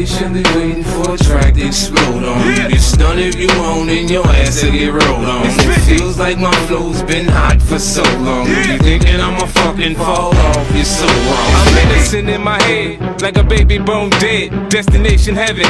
Patiently waiting for a track to explode on. You get stunned if you own and your ass will get rolled on. It feels like my flow's been hot for so long. You thinking I'ma fucking fall off? You're so wrong. I'm innocent in my head, like a baby bone dead. Destination heaven.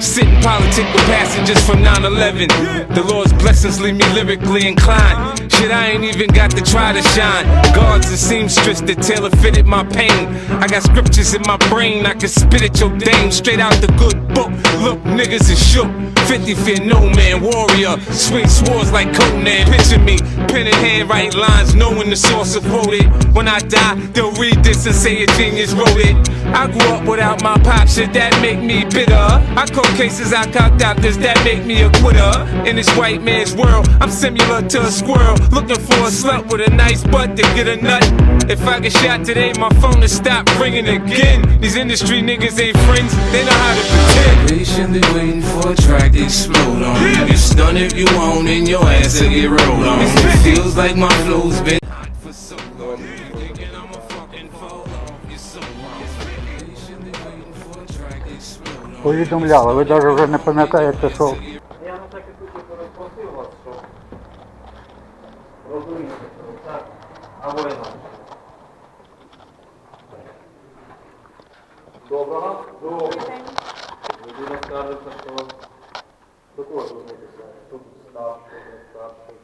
Sitting politic with passengers from 9 11. The Lord's blessings leave me lyrically inclined. Shit, I ain't even got to try to shine. Guards and seamstress that tailor fitted my pain. I got scriptures in my brain, I can spit at your dame straight out the good book. Look, niggas is shook. 50 fear no man, warrior. Swing swords like Conan. Picture me, pen in hand, write lines, knowing the source of wrote it. When I die, they'll read this and say a genius wrote it. I grew up without my pop, shit that make me bitter. I call cases I cocked out, does that make me a quitter? In this white man's world, I'm similar to a squirrel. Looking for a slut with a nice butt to get a nut. If I get shot today, my phone will stop ringing again. These industry niggas ain't friends, they know how to pretend. Patiently waiting for a track to explode on. You get stunned if you own and your ass will get rolled on. It feels like my flow's been hot for so long. You thinking I'ma fucking fall off? You're so wrong. Patiently waiting for a track to explode on. Повідомляли, ви навіть вже не пам'ятаєте, що Я на всякий случай переспросив вас, що розумієте, що так, або інакше. Доброго. Доброго. Людина скажеться, що до кого звернутися? Тут старший, не старший.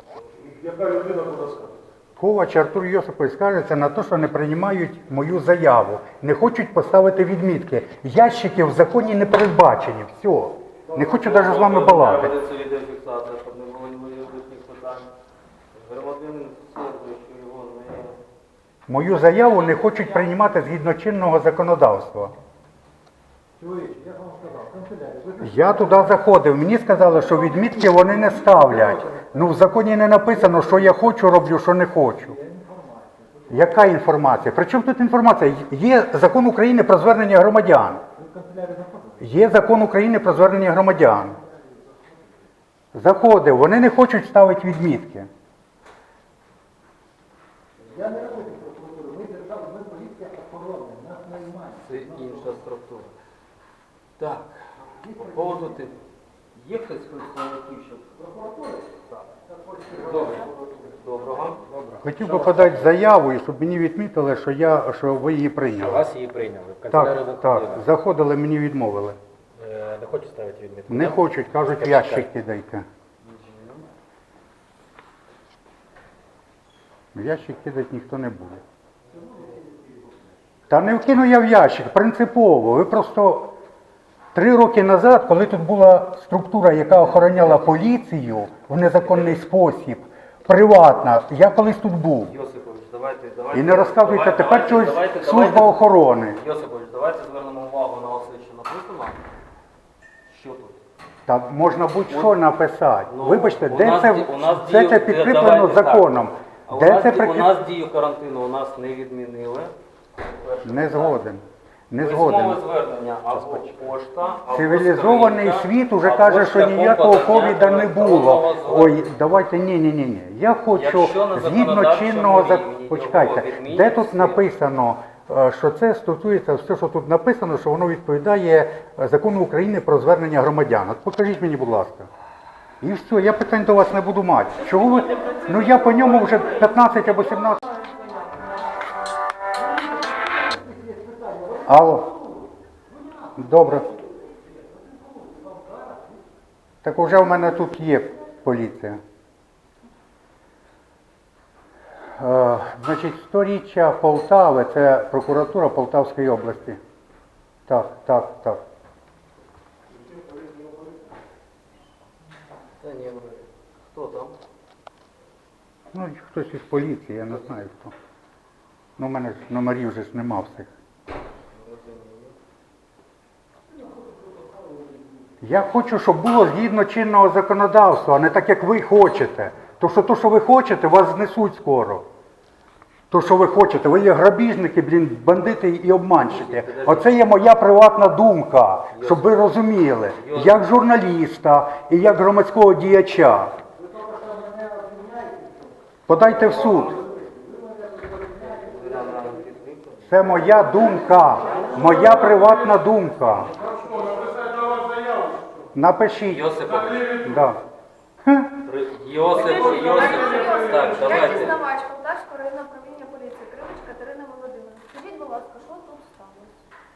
Яка людина буде сказати? Ковач Артур Йосипович скажеться на те, що не приймають мою заяву, не хочуть поставити відмітки. Ящики в законі не передбачені. Все. Не хочу навіть з вами балакати. Ведеться відеофіксація, щоб не було ніяких питань. Громадянин що його не... Мою заяву не хочуть приймати згідно чинного законодавства. Я туди заходив, мені сказали, що відмітки вони не ставлять. Ну в законі не написано, що я хочу, роблю, що не хочу. Яка інформація? Причому тут інформація? Є закон України про звернення громадян. Є закон України про звернення громадян. Заходив, вони не хочуть ставити відмітки. Це інша структура. Так, по поводу тих. Є хтось з представників, що... Добре. Доброго. Хотів би подати заяву, і щоб мені відмітили, що я що ви її прийняли. Вас її прийняли. В канцелярію Так, так. ходили. Заходили, мені відмовили. Е, Не хочу ставити відмітку. Не так? хочуть, кажуть, в ящик кидайте. В ящик кидати ніхто не буде. Та не вкину я в ящик, принципово. Ви просто три роки назад, коли тут була структура, яка охороняла поліцію в незаконний спосіб, приватна, я колись тут був. Йосипович, давайте, давайте. І не розказуйте давайте, тепер давайте, чогось давайте, служба давайте. охорони. Йосипович, давайте звернемо увагу на оце, що написано. Що тут? Та можна будь-що написати. Ну, Вибачте, у де нас це, ді- у нас це, дію- це підкріплено давайте так. законом? А у Де нас, це ді- у нас дію карантину у нас не відмінили. Не згоден. Не Письмове згоден. звернення або пошта, або Цивілізований скринька, світ уже або каже, що шляхом ніякого подання ковіда не було. електронного Ой, звернення. давайте ні, ні, ні, ні. Я хочу Якщо на згідно законодавчому чинного рівні закону. його Почекайте, відмінять де тут написано, е, що це стосується все, що тут написано, що воно відповідає е, закону України про звернення громадян. От покажіть мені, будь ласка. І все, я питань до вас не буду мати. Чого ви? Ну я по ньому вже 15 або 17. Алло. Добре. Так уже в мене тут є поліція. Е, значить, сторіччя Полтави це прокуратура Полтавської області. Так, так, так. Та ні, хто там? Ну, хтось із поліції, я не знаю хто. Ну, у мене ж номерів вже ж нема всіх. Я хочу, щоб було згідно чинного законодавства, а не так, як ви хочете. То що то, що ви хочете, вас знесуть скоро. То, що ви хочете, ви є грабіжники, блін, бандити і обманщики. Оце є моя приватна думка, щоб ви розуміли, як журналіста і як громадського діяча. Подайте в суд. Це моя думка. Моя приватна думка. Напишіть. Йосипович, Да. Йосип, Йосип, так, Я давайте. дізнавач Полтавського районного управління поліції Кривич Катерина Володимирівна. Скажіть, будь ласка, що тут сталося?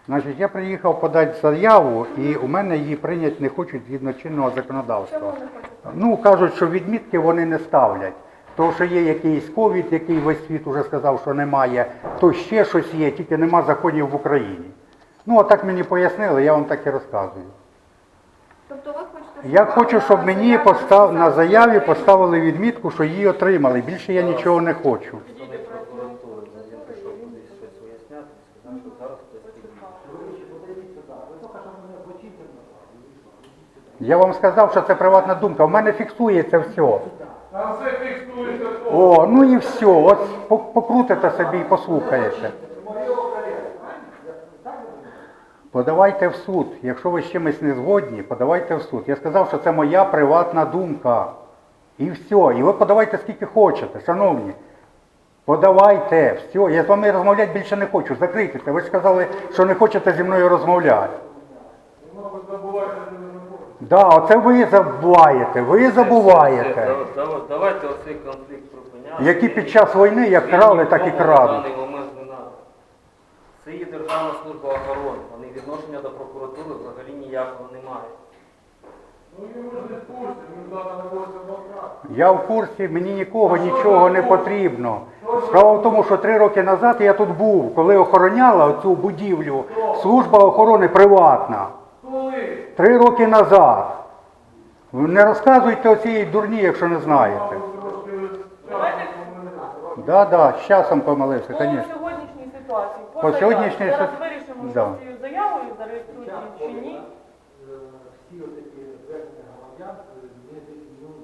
Значить, я приїхав подати заяву, і у мене її прийняти не хочуть згідно чинного Чому законодавства. не хочете? Ну, кажуть, що відмітки вони не ставлять. То, що є якийсь ковід, який весь світ уже сказав, що немає, то ще щось є, тільки нема законів в Україні. Ну, отак мені пояснили, я вам так і розказую. Тобто ви хочете... Я хочу, на щоб мені заяві постав, на заяві поставили відмітку, що її отримали. Більше я нічого не хочу. Представник прокуратури, він пішов кудись щось виясняти, сказав, що зараз хтось. Я вам сказав, що це приватна думка. У мене фіксується все. Там все фіксується. О, ну і все. От покрутите собі і послухаєте. Подавайте в суд. Якщо ви з чимось не згодні, подавайте в суд. Я сказав, що це моя приватна думка. І все. І ви подавайте скільки хочете, шановні. Подавайте, все. Я з вами розмовляти більше не хочу. Закрийтеся. Ви ж сказали, що не хочете зі мною розмовляти. Да, оце ви забуваєте, ви забуваєте. Давайте оцей конфлікт припиняти. Які під час війни як крали, так і крадуть. Надо. Це є Державна служба охорони. Відношення до прокуратури взагалі ніякого не мають. Я в курсі, мені нікого нічого не потрібно. Справа в тому, що три роки назад я тут був, коли охороняла цю будівлю служба охорони приватна. Три роки назад. Ви Не розказуйте оцієї дурні, якщо не знаєте. Да, да, з часом помилився, По звісно. сьогоднішній ситуації. По сьогоднішній Зараз сит- вирішимо, Да. що з цією заявою зареєструють її чи ні.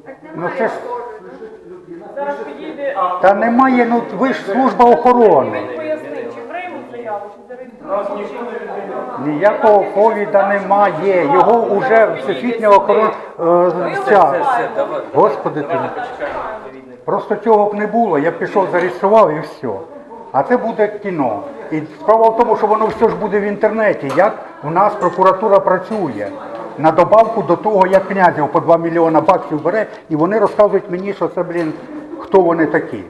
Так Ну це ж. Зараз підійде та немає, ну ви ж служба охорони. він пояснить, чи приймуть заяву, чи зареєструють, чи. Ніякого ковіда немає. Його вже всесвітня охорона. е, ця. давай. Господи ти. Просто цього б не було, я б пішов, зареєстрував і все. А це буде кіно. І справа в тому, що воно все ж буде в інтернеті, як у нас прокуратура працює. На добавку до того, як князів по 2 мільйона баксів бере, і вони розказують мені, що це, блін, хто вони такі.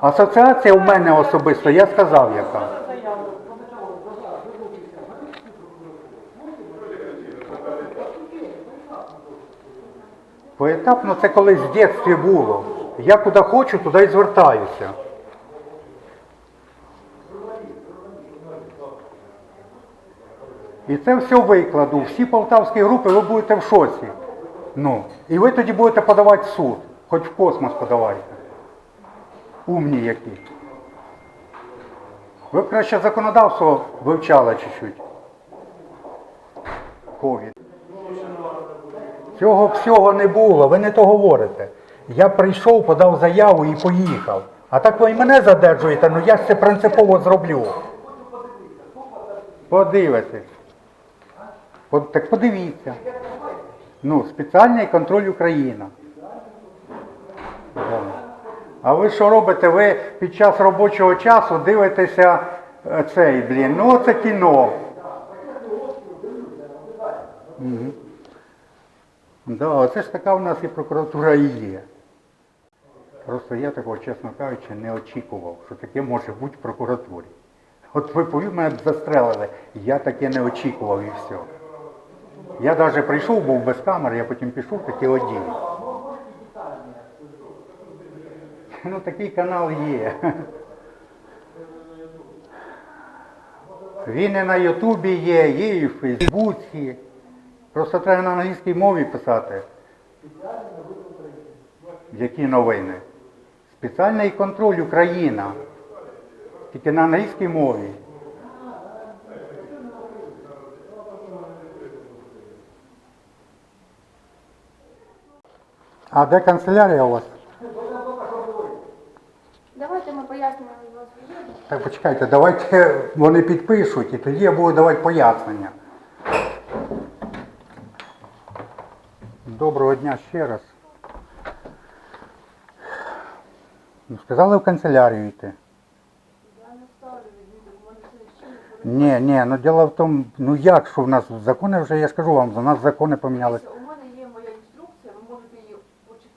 Асоціація у мене особисто, я сказав яка. Поетапно це колись в дитинстві було. Я куди хочу, туди і звертаюся. І це все викладу. Всі полтавські групи ви будете в шоці. Ну, і ви тоді будете подавати в суд. Хоч в космос подавайте. Умні які. Ви б краще законодавство вивчали чуть-чуть. Ковід. Цього всього не було, ви не то говорите. Я прийшов, подав заяву і поїхав. А так ви і мене задержуєте, ну я ж це принципово зроблю. Подивитесь. Так подивіться. Ну, спеціальний контроль Україна. А ви що робите? Ви під час робочого часу дивитеся е, цей, блін, ну це кіно. Да, оце ж така в нас і прокуратура і є. Просто я такого, чесно кажучи, не очікував, що таке може бути в прокуратурі. От ви повів мене застрелили, я таке не очікував і все. Я навіть прийшов, був без камер, я потім пішов, такі одів. Ну такий канал є. Він і на Ютубі є, є і в Фейсбуці. Просто треба на англійській мові писати. Які новини? Спеціальний контроль Україна. Тільки на англійській мові. А де канцелярія у вас? Давайте ми пояснимо відео. Так почекайте, давайте вони підпишуть і тоді я буду давати пояснення. Доброго дня ще раз. Ну, сказали в канцелярію йти. Ні, ні, ну діло в тому, ну як, що в нас закони вже, я ж кажу вам, у нас закони помінялися. У мене є моя інструкція, ви можете її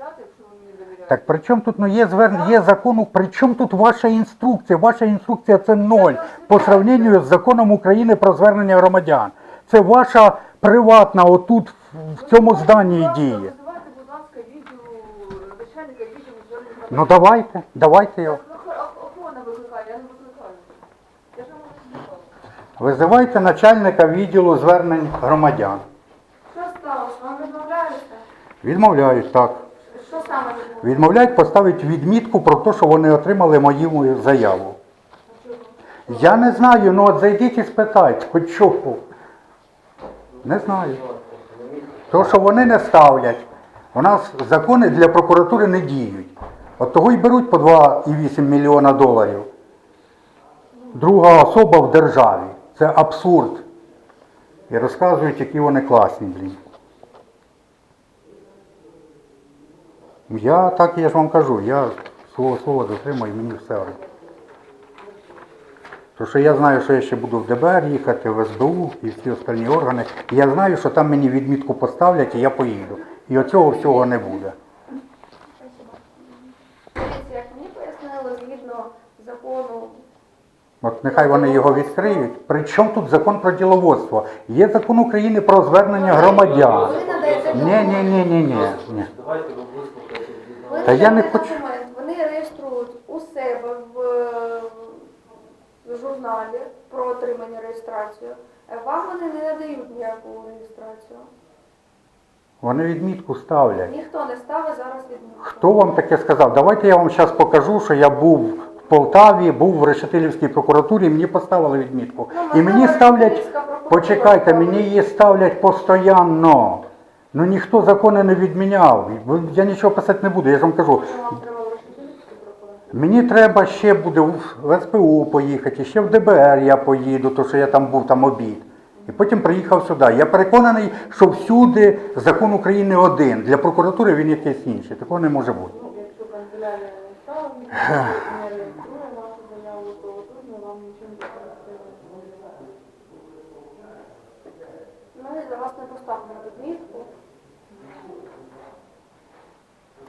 почитати, якщо ви мені довіряєте. Так при чому тут ну, є звер... є закону, при чому тут ваша інструкція? Ваша інструкція це ноль по сравненню з законом України про звернення громадян. Це ваша приватна отут в- в цьому зданні діє. Визивайте, будь ласка, відео, начальника відео звернення. Ну давайте, давайте його. Охорона викликає, я не викликаю. Я ж вам сказала. Визивайте начальника відділу звернень громадян. Що сталося? Вам відмовляються? Відмовляють так. Відмовляють поставити відмітку про те, що вони отримали мою заяву. Я не знаю, ну от зайдіть і спитайте, хоч чого. Не знаю. То, що вони не ставлять, у нас закони для прокуратури не діють. От того й беруть по 2,8 мільйона доларів. Друга особа в державі. Це абсурд. І розказують, які вони класні, блін. Я так я ж вам кажу, я свого слова дотримую, мені все. одно. То що я знаю, що я ще буду в ДБР їхати, в СБУ і всі остальні органи. І я знаю, що там мені відмітку поставлять і я поїду. І оцього всього не буде. Як мені пояснили, згідно закону От нехай вони його відкриють. Причому тут закон про діловодство? Є закон України про звернення громадян. Ні, ні, ні, ні. ні. Давайте ви вислухаєте від нас. Ви Та я не хочу. документ, вони реєструють у себе в, в журналі про отримання реєстрацію. Е, Вам вони не надають ніяку реєстрацію. Вони відмітку ставлять. Ніхто не ставить зараз відмітку. Хто вам таке сказав? Давайте я вам зараз покажу, що я був в Полтаві, був в Решетилівській прокуратурі, мені поставили відмітку. Ну, І мені ставлять, Решетилівська прокуратура почекайте, мені її ставлять постійно. Ну ніхто закони не відміняв. Я нічого писати не буду, я ж вам кажу. Мені треба ще буде в СПУ поїхати, ще в ДБР я поїду, тому що я там був там обід. І потім приїхав сюди. Я переконаний, що всюди закон України один. Для прокуратури він якийсь інший. Такого не може бути. Ну. Мене за вас не поставлено відмітку.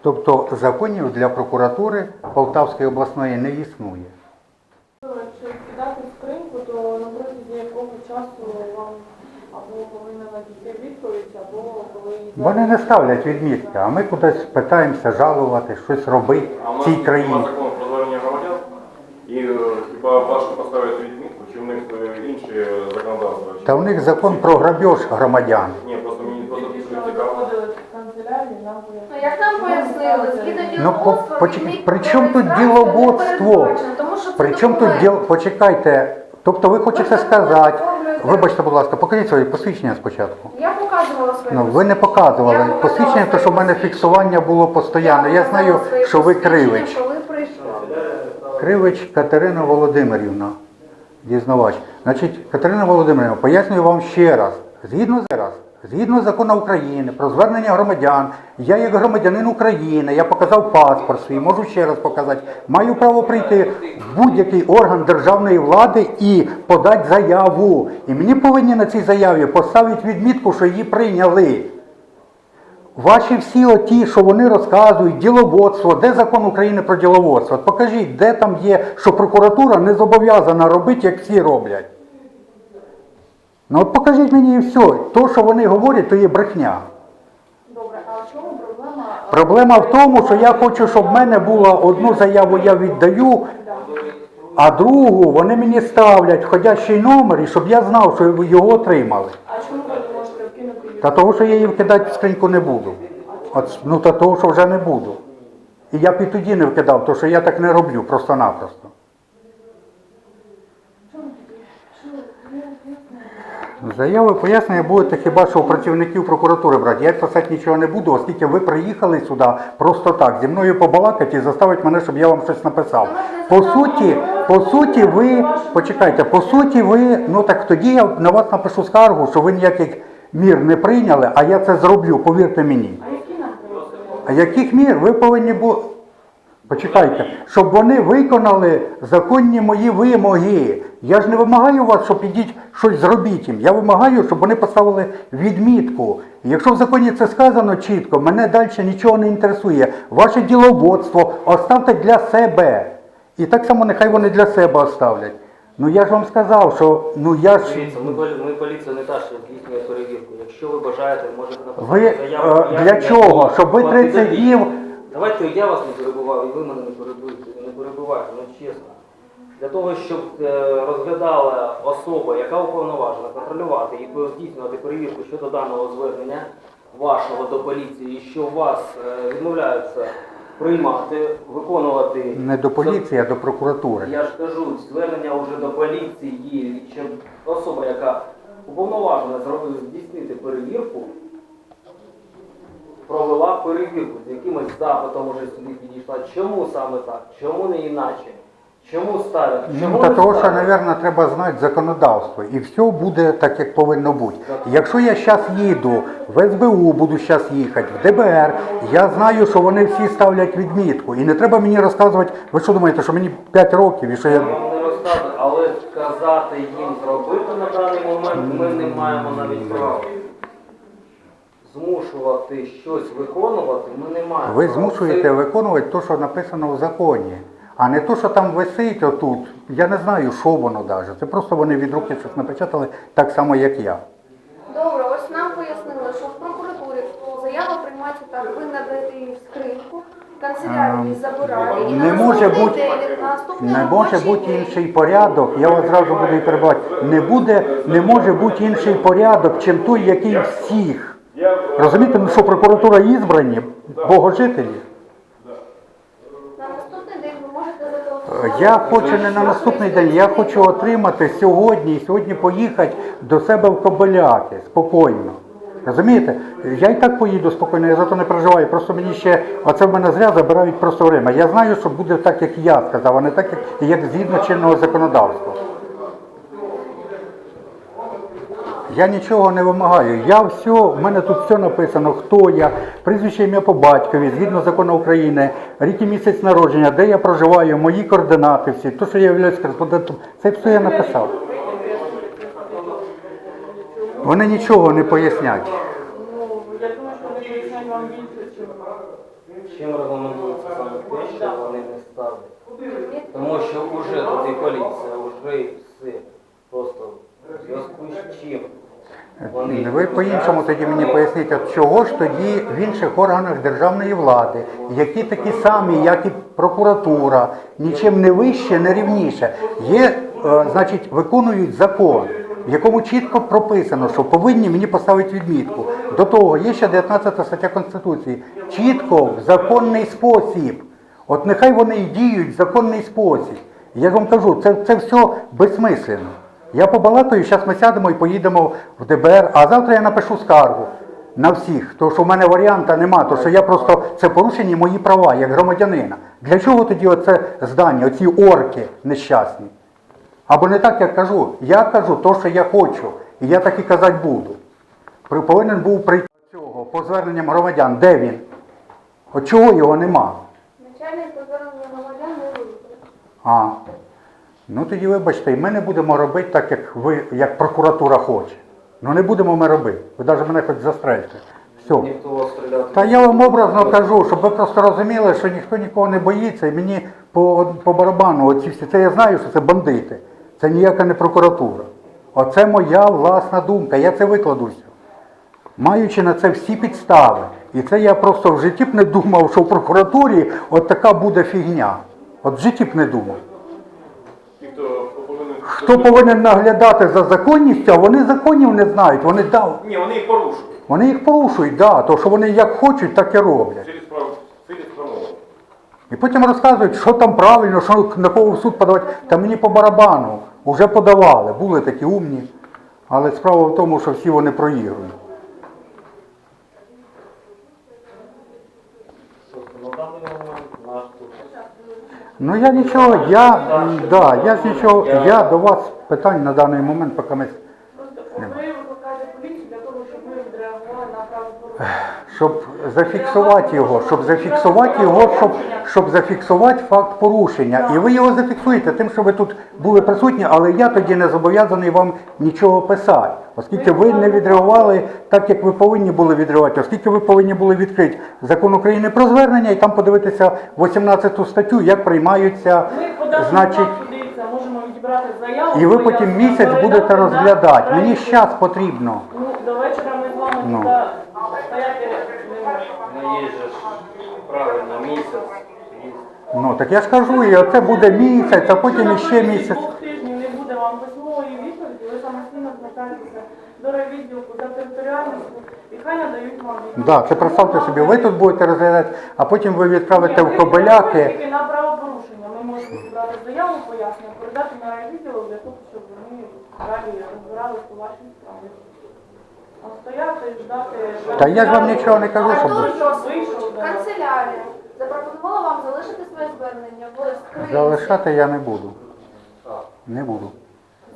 Тобто законів для прокуратури Полтавської обласної не існує. Якщо кидати скриньку, то на протязі якого часу вам або повинна надійти відповідь, або коли Вони не ставлять відмітки, а ми кудись питаємося жалувати, щось робити в цій країні. закону про звернення громадян, і е, хіба важко поставити відмітку, чи в них е, інші законодавства? Та в них закон про грабіж громадян. Ні, просто мені просто Тільки що цікаво. заходили в канцелярію, нам Ну, пояснили. як нам пояснили, згідно Ну, по- діловодства, при чому тут діловодство? це Причому тут документ. діл... Почекайте. Тобто ви хочете ж сказати, оформлюєте- вибачте, будь ласка, покажіть своє посвідчення спочатку. Я показувала своє Ну, ви не показували Я показала посвідчення, тому що в мене фіксування було постійно. Я показала знаю, своє що ви посвідчення, кривич. Коли прийшла. Кривич Катерина Володимирівна, дізнавач. Значить, Катерина Володимирівна, пояснюю вам ще раз. Згідно зараз, згідно закону України про звернення громадян, я як громадянин України, я показав паспорт свій, можу ще раз показати, маю право прийти в будь-який орган державної влади і подати заяву. І мені повинні на цій заяві поставити відмітку, що її прийняли. Ваші всі оті, що вони розказують, діловодство, де закон України про діловодство? Покажіть, де там є, що прокуратура не зобов'язана робити, як всі роблять. Ну от покажіть мені і все. То, що вони говорять, то є брехня. Добре, а в чому проблема? Проблема в тому, що я хочу, щоб в мене була одну заяву я віддаю, а другу вони мені ставлять входящий номер, і щоб я знав, що його отримали. А чому ви не можете вкинути? Та того, що я її вкидати в скриньку не буду. От, ну та того, що вже не буду. І я б і тоді не вкидав, тому що я так не роблю просто-напросто. Заяви пояснення будете хіба що у працівників прокуратури брати. Я писати нічого не буду, оскільки ви приїхали сюди просто так, зі мною побалакати і заставити мене, щоб я вам щось написав. По суті, по суті, ви почекайте, по суті, ви, ну так тоді я на вас напишу скаргу, що ви ніяких мір не прийняли, а я це зроблю, повірте мені. А яких мір ви повинні бути? Почекайте, щоб вони виконали законні мої вимоги. Я ж не вимагаю вас, щоб ідіть щось зробіть їм. Я вимагаю, щоб вони поставили відмітку. І Якщо в законі це сказано чітко, мене далі нічого не інтересує. Ваше діловодство оставте для себе. І так само нехай вони для себе оставлять. Ну я ж вам сказав, що ну я ж. Дивіться, ми, полі- ми поліція не та, що здійснює перевірку. Якщо ви бажаєте, можете написати Ви заяву. е, пояснення. для чого? Щоб ви От 30 підождіть. днів. Давайте я вас не перебував, і ви мене не перебуєте, не перебуваєте, ну чесно. Для того, щоб е, розглядала особа, яка уповноважена контролювати і здійснювати перевірку щодо даного звернення вашого до поліції, що вас е, відмовляються приймати, виконувати Не до поліції, а до прокуратури. я ж кажу, звернення вже до поліції, щоб особа, яка уповноважена здійснити перевірку, провела перевірку з якимось запитом уже сюди підійшла. Чому саме так? Чому не іначе? Чому ставлять? Чому Ну, та не того, що, ставлять? мабуть, треба знати законодавство. І все буде так, як повинно бути. Якщо я зараз їду в СБУ, буду зараз їхати, в ДБР, я знаю, що вони всі ставлять відмітку. І не треба мені розказувати, ви що думаєте, що мені 5 років і що Я я. вам не розказую, але сказати їм зробити на даний момент ми не маємо навіть права. Змушувати щось виконувати ми не маємо. Ви змушуєте Це- виконувати те, що написано в законі. А не то, що там висить отут. Я не знаю, що воно навіть. Це просто вони від руки щось напечатали так само, як я. Добре, ось нам пояснили, що в прокуратурі заява приймається так, ви надаєте її в скриньку, канцелярія забирає, і Ем, Не на може наступний бути- день, на наступний Не може робочий бути день інший порядок, я вас зразу буду і перебувати. Не буде, не може бути інший порядок, чим той, який всіх. Розумієте, ну що прокуратура ізбрані, богожителі. На наступний день ви можете зателефонувати. Я хочу не на наступний день, я хочу отримати сьогодні і сьогодні поїхати до себе в Кобиляки спокійно. Розумієте? Я і так поїду спокійно, я за то не переживаю. Просто мені ще оце в мене зря забирають просто время. Я знаю, що буде так, як я сказав, а не так, як, як згідно чинного законодавства. Я нічого не вимагаю. Я все, в мене тут все написано, хто я, прізвище ім'я по батькові, згідно закону України, рік і місяць народження, де я проживаю, мої координати всі, то, що я являюсь кореспондентом, це все я написав. Вони нічого не пояснять. Чим регламентується саме те, що вони не ставлять? Тому що вже тут і поліція, вже і все. Просто в зв'язку з чим. Ви по-іншому тоді мені поясніть, от чого ж тоді в інших органах державної влади, які такі самі, як і прокуратура, нічим не вище, не рівніше, є, е, значить, виконують закон, в якому чітко прописано, що повинні мені поставити відмітку. До того є ще 19 стаття Конституції. Чітко, в законний спосіб. От нехай вони і діють в законний спосіб. Я ж вам кажу, це, це все безсмислено. Я побалакаю, зараз ми сядемо і поїдемо в ДБР, а завтра я напишу скаргу на всіх, тому що в мене варіанта нема, тому що я просто це порушені мої права як громадянина. Для чого тоді оце здання, оці орки нещасні? Або не так, як кажу. Я кажу те, що я хочу, і я так і казати буду. Повинен був прийти до цього по зверненням громадян. Де він? От чого його нема? Начальник по зверненню громадян не виїхали. Ну тоді вибачте, і ми не будемо робити так, як ви, як прокуратура хоче. Ну не будемо ми робити. Ви навіть мене хоч застрельте. Все. Ніхто вас стріляти. Та я вам образно кажу, щоб ви просто розуміли, що ніхто нікого не боїться, і мені по, по барабану, оці всі, це я знаю, що це бандити. Це ніяка не прокуратура. Оце моя власна думка, я це викладу все. Маючи на це всі підстави. І це я просто в житті б не думав, що в прокуратурі от така буде фігня. От в житті б не думав. Хто повинен... Наглядати за законністю, а вони законів не знають. Вони, да, Ні, вони їх порушують. вони їх порушують, да, то що вони як хочуть, так і роблять. Через промову. І потім розказують, що там правильно, що на кого в суд подавати. Та мені по барабану вже подавали, були такі умні. Але справа в тому, що всі вони проігрують. На даний момент наш тут. Ну я нічого, я, м, да, я ж нічого, я до вас питань на даний момент поки ми. Просто ви викликаєте поліцію для того, того, щоб зафіксувати його, щоб зафіксувати його, щоб, щоб зафіксувати факт порушення. І ви його зафіксуєте тим, що ви тут були присутні, але я тоді не зобов'язаний вам нічого писати, оскільки ви не відреагували так, як ви повинні були відреагувати, оскільки ви повинні були відкрити закон України про звернення і там подивитися 18 статтю, як приймаються, значить. можемо відібрати заяву. І ви потім місяць будете розглядати. Мені час потрібно. Ну, до вечора ми з вами Ну. Ну є же ж правильно місяць. Ну так я ж кажу, і оце буде місяць, а потім іще місяць. двох тижнів не буде вам письмової відповіді, ви самостійно звертаєтеся до райвідділку за територіальністю і хай надають вам відповідь. Да, це представте собі, ви тут будете розглядати, а потім ви відправите в Кобиляки. Тільки на правопорушення ми можемо зібрати заяву, пояснення, передати на райвідділ для того, щоб вони далі розбиралися по вашій справі. А стояти і ждати... Та я ж вам нічого не кажу, щоб Артур ви- Йосипович, канцелярія запропонувала вам залишити своє звернення в скринці. Залишати я не буду. Не буду.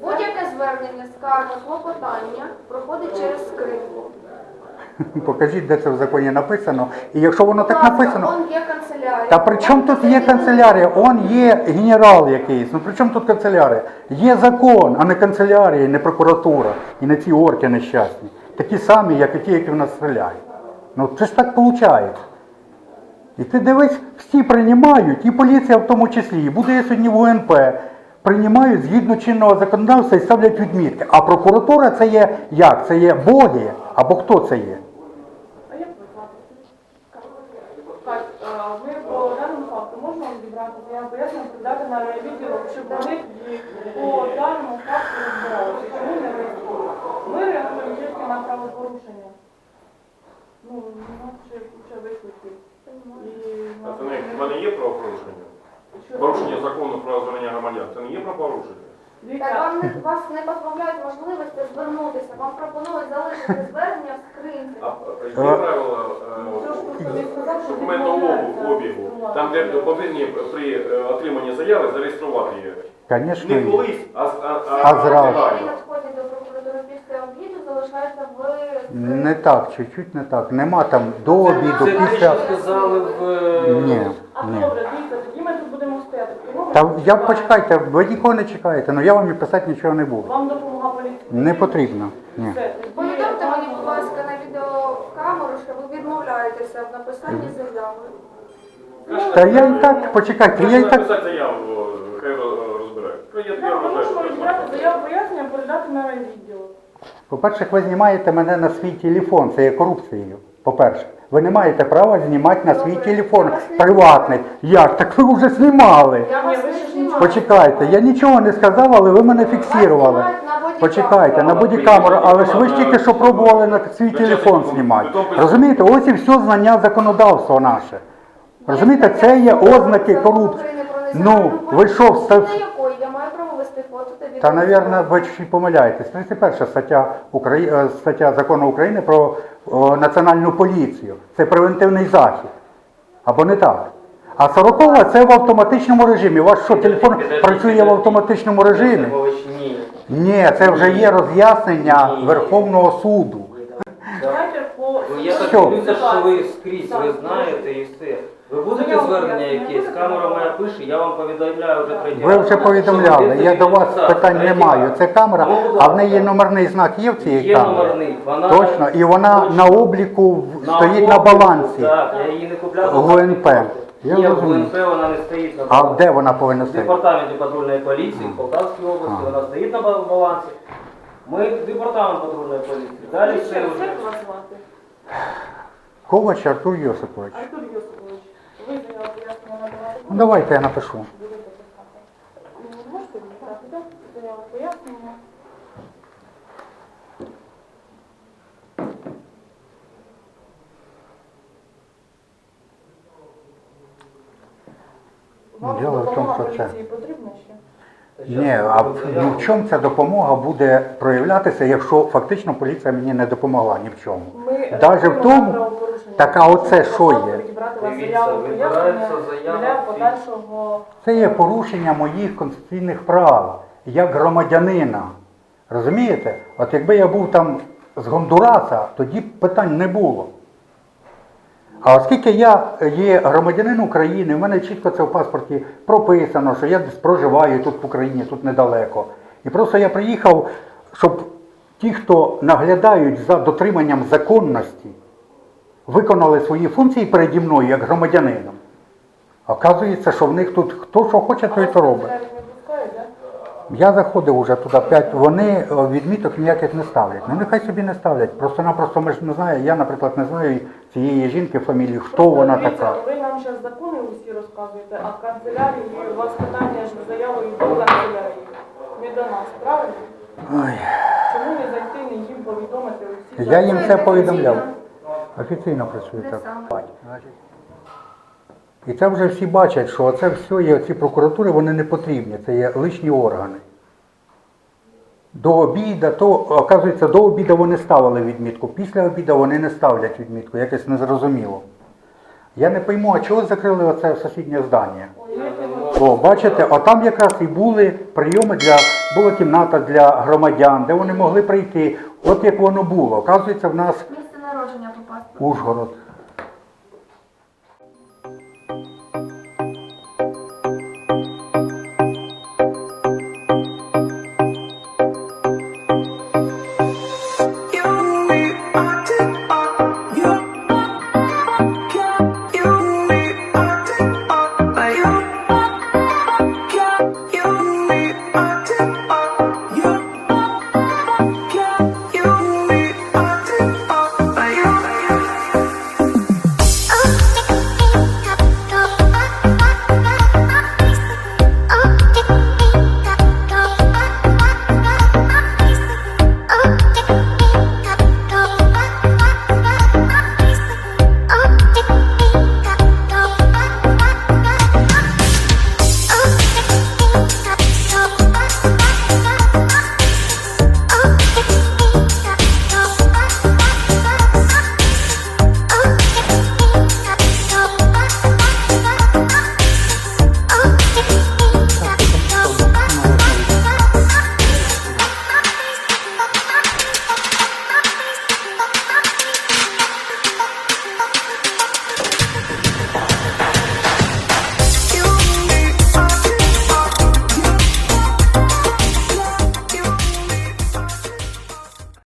Будь-яке звернення, скарга, клопотання проходить через скриньку. Покажіть, де це в законі написано. І якщо воно так написано. Он є канцелярія. Та при чому тут є канцелярія? Он є генерал якийсь. Ну при чому тут канцелярія? Є закон, а не канцелярія, і не прокуратура, і не ці орки нещасні. Такі самі, як і ті, які в нас стріляють. Ну це ж так виходить. І ти дивись, всі приймають, і поліція в тому числі, і буде сьогодні в УНП, приймають згідно чинного законодавства і ставлять відмітки. А прокуратура це є як? Це є боги або хто це є? А як ви платите? Так, е, ми по даному факту можемо зібрати заяву пояснення, передати на райвідділок, щоб вони по даному факту розбиралися, чому не реєструють. Ми реагуємо тільки на правопорушення. Ну, інакше куча викликів. А не, в мене є правопорушення? Порушення закону про звернення громадян. Це не є правопорушення? Так вам не, вас не позбавляють можливості звернутися, вам пропонують залишити звернення в скринці. А є е, що документового обігу, там де повинні при е, отриманні заяви зареєструвати її. Звісно, Не є. колись, а, а, А Всі зразу. надходять до обіду, залишаються в Не так, чуть-чуть не так. Нема там до обіду, Це те, після. що сказали в... е, Ні, А ні. добре, дивіться, тоді ми тут будемо стояти. Та я почекайте, ви нікого не чекаєте, але я вам і писати нічого не буду. Вам допомога поліції? Не потрібно. Ні. Все, тоді Повідомте мені, будь ласка, на відеокамеру, що ви відмовляєтеся в написанні заяви. Та я і так, почекайте, я і так. написати заяву, хай розбирають. Я, я Так, ми вважаю, можемо що відібрати так. заяву пояснення, передати на райвідділ. По-перше, ви знімаєте мене на свій телефон, це є корупцією. По-перше, ви не маєте права знімати на свій телефон приватний. Як? Так ви вже знімали. Почекайте, я нічого не сказав, але ви мене фіксували. Почекайте, на бодікамеру, але ж ви ж тільки що пробували на свій телефон знімати. Розумієте, ось і все знання законодавства наше. Розумієте, це є ознаки корупції. Ну, ви що, встав... На якої я маю право вести та навірно, ви і помиляєтесь. 31 стаття, Украї... е, стаття закону України про о, національну поліцію. Це превентивний захід. Або не так. А 40 це в автоматичному режимі. У вас що, телефон працює в автоматичному режимі? Ні. Це вже є роз'яснення Верховного суду. Давайте по... Ну, Я так Що? дивлюся, що ви скрізь, ви знаєте і все. Ви будете звернення якесь? Камера моя пише, я вам повідомляю вже третій Ви вже повідомляли, я до вас питань не маю. Це камера, а в неї є номерний знак є в цій Є камері? номерний. Вона Точно, і вона на обліку на стоїть на обліку, балансі. Так, я її не купляв. ГУНП. Я Ні, в розумію. ГУНП вона не стоїть на А балансі. де вона повинна В стояти? департаменті патрульної поліції в Полтавській області, А. вона стоїть на ба- балансі. Ми департамент патрульної поліції. Далі все вже. Ковач Артур Йосипович. Артур Йосипович, давайте я напишу. Ну, Можете відправити? Заяву пояснення. Вам Діло в тому, допомога що це- поліції потрібна ще? Ні, а в- ну, в чому ця допомога буде проявлятися, якщо фактично поліція мені не допомогла ні в чому? Ми Даже в тому-. Так, а оце що є? Відібрати вас заяву пояснення для подальшого Це є порушення моїх конституційних прав як громадянина. Розумієте? От якби я був там з Гондураса, тоді б питань не було. А оскільки я є громадянин України, в мене чітко це в паспорті прописано, що я десь проживаю тут в Україні, тут недалеко. І просто я приїхав, щоб ті, хто наглядають за дотриманням законності, виконали свої функції переді мною як громадянином. Оказується, що в них тут хто що хоче, той то робить. Я заходив уже туди п'ять, вони відміток ніяких не ставлять. Ну нехай собі не ставлять. Просто-напросто ми ж не знаємо, я, наприклад, не знаю цієї жінки фамілії, хто вона Дивіться, така. Ви нам зараз закони усі розказуєте, а в канцелярії у вас питання ж заявою до канцелярії, не до нас, правильно? Ой. Чому не зайти, не їм повідомити усі Я їм це повідомляв. Офіційно працює так. саме? І це вже всі бачать, що це все є, ці прокуратури, вони не потрібні, це є лишні органи. До обіда, то, оказується, до обіда вони ставили відмітку, після обіда вони не ставлять відмітку, якось незрозуміло. Я не пойму, а чого закрили оце сусіднє здання? О, бачите, а там якраз і були прийоми для, була кімната для громадян, де вони могли прийти. От як воно було. Оказується, в нас Місце народження по паспорту. Ужгород.